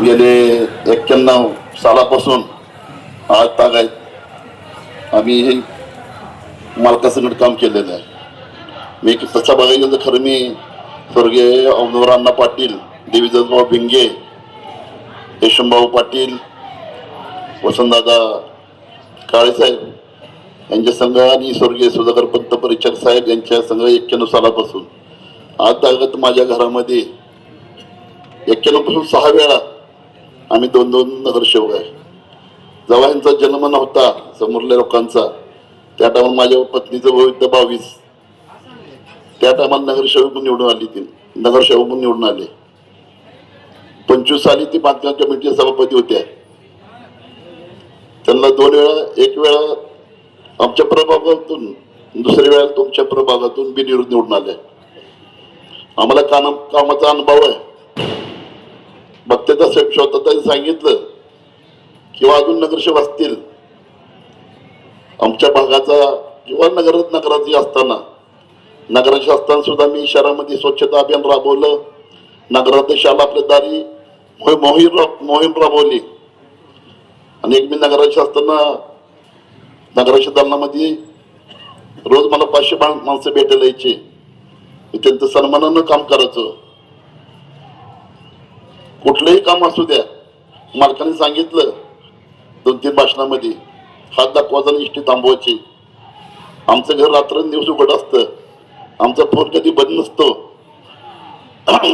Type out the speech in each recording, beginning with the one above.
गेले एक्क्याण्णव सालापासून आज तागायत आम्ही हे मालकासंगत काम केलेलं आहे. मी तसा बघायला गेलं तर खरं मी स्वर्गीय अवनवर अण्णा पाटील देवीदासभाऊ भिंगे यशंभाऊ पाटील वसंतदादा काळेसाहेब यांच्या संघ आणि स्वर्गीय सुधाकर पंत परिचारक साहेब यांच्या संघ एक्क्याण्णव सालापासून. आज तागत माझ्या घरामध्ये एक्क्याण्णवपासून सहा वेळा आम्ही दोन दोन नगरसेवक आहे. जेव्हा यांचा जन्म नव्हता समोरल्या लोकांचा त्या टायमाला माझ्या पत्नीचं वय बावीस. त्या टायमाला नगरसेवक म्हणून निवडून आली ती. नगरसेवक म्हणून निवडून आले. पंचवीस साली ती बांधकाम कमिटीच्या सभापती होत्या. त्यांना दोन वेळा एक वेळा आमच्या प्रभागातून दुसऱ्या वेळा तुमच्या प्रभागातून बिनविरोध निवडून आले. आम्हाला काम कामाचा अनुभव आहे. बघते साहेब स्वतः त्यांनी सांगितलं किंवा अजून नगरसेवक असतील आमच्या भागाचा किंवा नगर नगराची असताना नगराचे असताना सुद्धा मी शहरामध्ये स्वच्छता अभियान राबवलं. नगराध्यक्षाला आपल्या दारी मोहीम मोहीम मोहीम राबवली. आणि एक मी नगराचे असताना नगराच्या दालनामध्ये रोज मला पाचशे माणसं भेटायला यायची. मी त्यांचं सन्मानानं काम करायचं. कुठलंही काम असू द्या मालकाने सांगितलं दोन तीन भाषणामध्ये हात दाखवायचा आणि इष्टी थांबवायची. आमचं घर रात्र दिवस उघड असतं. आमचा फोन कधी बंद नसतो.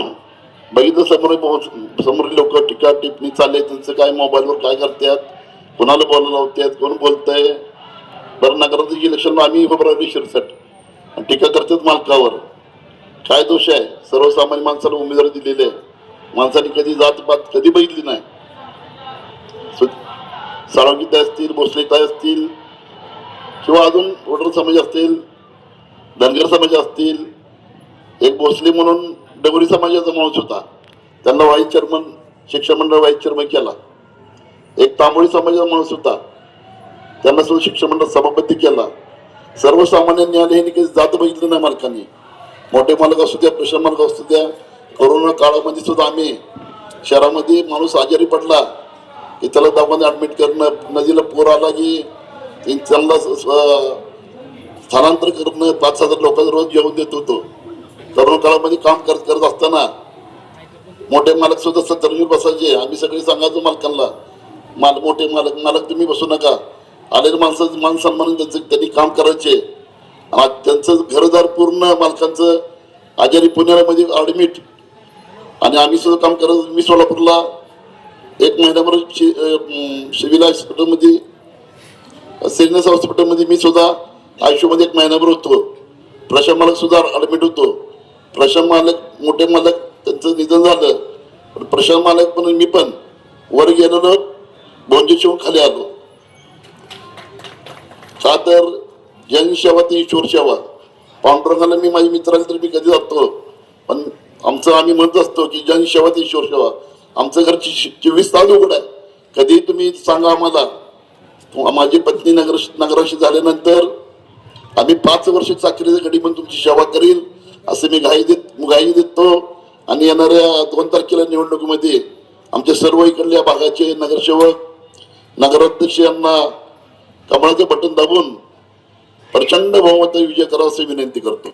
बघितलं समोर समोर लोक टीका टिप्पणी चालले त्यांचं काय मोबाईलवर काय करतात कोणाला बोलायला होत्यात कोण बोलतंय? बरं नगराचं इलेक्शन आम्ही उभं राहिलो शिरसट. आणि टीका करतात मालकावर. काय दोष आहे? सर्वसामान्य माणसाला उमेदवारी दिलेली आहे. माणसाने कधी जात पात कधी बघितली नाही. साळोगीत असतील भोसलेताई असतील किंवा अजून वडर समाज असतील धनगर समाज असतील एक भोसले म्हणून डबरी समाजाचा माणूस होता. त्यांना व्हाईस चेअरमन शिक्षण मंडळ व्हाईस चेअरमन केला. एक तांबोळी समाजाचा माणूस होता. त्यांना सुद्धा शिक्षण मंडळ सभापती केला. सर्वसामान्य न्यायालयाने काही जात बघितलं नाही मालकांनी. मोठे मालक असू द्या प्रशासन मालक असू द्या कोरोना काळामध्ये सुद्धा आम्ही शहरामध्ये माणूस आजारी पडला. की त्याला दवाखान्यात ऍडमिट करणं नदीला पूर आला की त्यांना स- स्थलांतर करणं पाच हजार लोकांना रोज जेवण देत होतो. कोरोना काळामध्ये काम करत करत असताना मोठे मालक सुद्धा सत्तरवीर बसायचे. आम्ही सगळे सांगायचो मालकांना माल मोठे मालक मालक तुम्ही बसू नका. आलेले माणसाचं मान सन्मान त्यांचं त्यांनी काम करायचे. आणि त्यांचं घरदार पूर्ण मालकांचं आजारी पुण्यामध्ये ॲडमिट आणि आम्ही सुद्धा काम करत मी सोलापूरला एक महिन्याभर शि हॉस्पिटलमध्ये सिग्नस हॉस्पिटलमध्ये मी सुद्धा आयुष्यामध्ये एक महिनाभर होतो. प्रशांत मालक सुद्धा ॲडमिट होतो. प्रशांत मालक मोठे मालक त्यांचं निधन झालं. पण प्रशांत मालक पण मी पण वर गेलेलो बोंजे शिवून खाली आलो. का तर जनसेवा ती ईश्वर सेवा. पांडुरंगाला मी माझ्या मित्राला तर मी कधी जातो? आमचं आम्ही म्हणत असतो की जनसेवा ती ईश्वर सेवा. आमचं घर चोवीस तास उघड आहे. कधी तुम्ही सांगा आम्हाला. माझी पत्नी नगर नगराशी झाल्यानंतर आम्ही पाच वर्ष चाकरीच्या घडी पण तुमची सेवा करील असं मी घाई देत घाई देतो. आणि येणाऱ्या दोन तारखेला निवडणुकीमध्ये आमच्या सर्व इकडल्या भागाचे नगरसेवक नगराध्यक्ष यांना कमळाचं बटन दाबून प्रचंड बहुमत विजय करा अशी विनंती करतो.